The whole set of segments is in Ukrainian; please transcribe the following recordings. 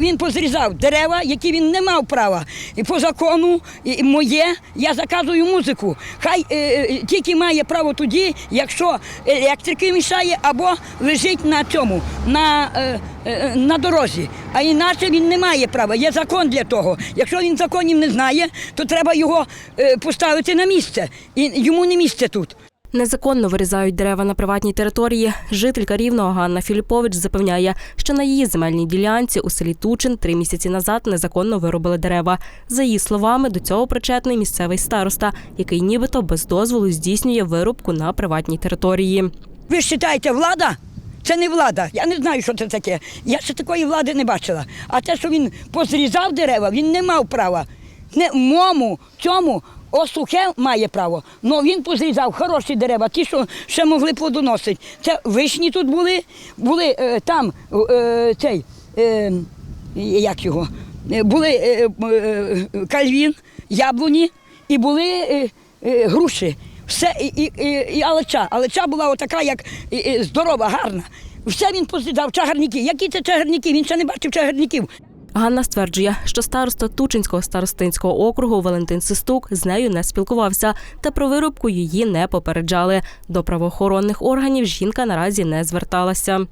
Він позрізав дерева, які він не мав права. І по закону і моє, я заказую музику. Хай е, е, тільки має право тоді, якщо електрики мішає або лежить на цьому, на, е, е, на дорозі. А інакше він не має права. Є закон для того. Якщо він законів не знає, то треба його е, поставити на місце. І йому не місце тут. Незаконно вирізають дерева на приватній території. Жителька Рівного Ганна Філіпович запевняє, що на її земельній ділянці у селі Тучин три місяці назад незаконно виробили дерева. За її словами, до цього причетний місцевий староста, який нібито без дозволу здійснює вирубку на приватній території. Ви вважаєте, влада? Це не влада. Я не знаю, що це таке. Я ще такої влади не бачила. А те, що він позрізав дерева, він не мав права. Не мому цьому осухе має право. Ну він позрізав хороші дерева, ті, що ще могли плодоносити. Це вишні тут були, були е, там е, цей, е, як його, Е, були е, е, кальвін, яблуні і були е, е, груші. Все і, і, і, і алеча. Алеча була отака, як і, і, здорова, гарна. Все він позидав, чагарники. Які це чагарники? Він ще не бачив чагарників. Ганна стверджує, що староста Тучинського старостинського округу Валентин Систук з нею не спілкувався, та про вирубку її не попереджали. До правоохоронних органів жінка наразі не зверталася.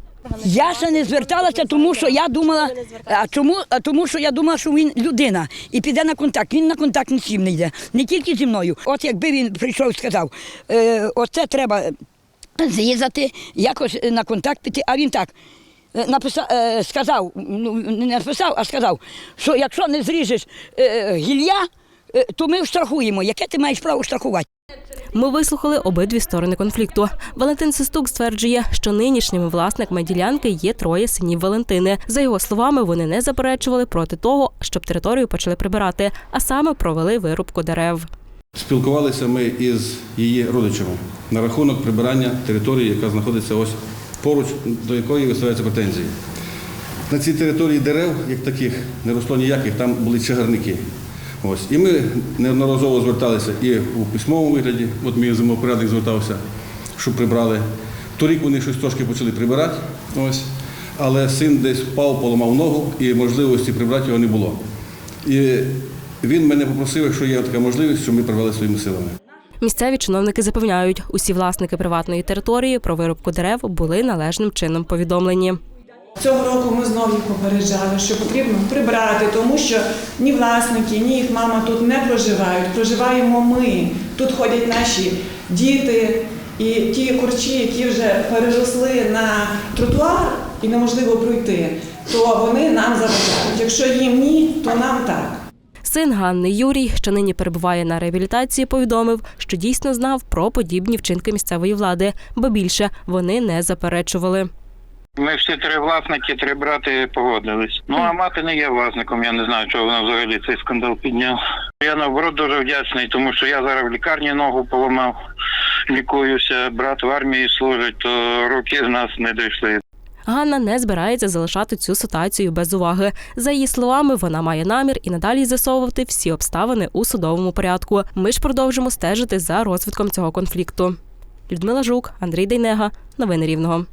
Я ще не зверталася, тому що я думала, а чому? А тому що я думала, що він людина і піде на контакт. Він на контакт ні з чим не йде, не тільки зі мною. От якби він прийшов і сказав, е, оце треба зрізати, якось на контакт піти, а він так. Е, Написав, е, сказав, ну не написав, а сказав, що якщо не зріжеш е, гілля, е, то ми штрафуємо. Яке ти маєш право штрафувати? Ми вислухали обидві сторони конфлікту. Валентин Систук стверджує, що нинішніми власниками ділянки є троє синів Валентини. За його словами, вони не заперечували проти того, щоб територію почали прибирати, а саме провели вирубку дерев. Спілкувалися ми із її родичами на рахунок прибирання території, яка знаходиться ось поруч, до якої виставляються претензії. На цій території дерев, як таких, не росло ніяких, там були чагарники. Ось. І ми неодноразово зверталися і у письмовому вигляді, от мій землепорядник звертався, щоб прибрали. Торік вони щось трошки почали прибирати, ось. але син десь впав, поламав ногу і можливості прибрати його не було. І він мене попросив, якщо є така можливість, щоб ми прибрали своїми силами. Місцеві чиновники запевняють, усі власники приватної території про вирубку дерев були належним чином повідомлені. Цього року ми знову їх попереджали, що потрібно прибрати, тому що ні власники, ні їх мама тут не проживають. Проживаємо ми. Тут ходять наші діти і ті корчі, які вже переросли на тротуар і неможливо пройти, то вони нам заважають. Якщо їм ні, то нам так. Син Ганни Юрій, що нині перебуває на реабілітації, повідомив, що дійсно знав про подібні вчинки місцевої влади, бо більше вони не заперечували. Ми всі три власники, три брати погодились. Ну а мати не є власником. Я не знаю, чого вона взагалі цей скандал підняла. Я наоборот дуже вдячний, тому що я зараз в лікарні ногу поламав, лікуюся. Брат в армії служить, то руки з нас не дійшли. Ганна не збирається залишати цю ситуацію без уваги. За її словами, вона має намір і надалі з'ясовувати всі обставини у судовому порядку. Ми ж продовжимо стежити за розвитком цього конфлікту. Людмила Жук, Андрій Дейнега, новини Рівного.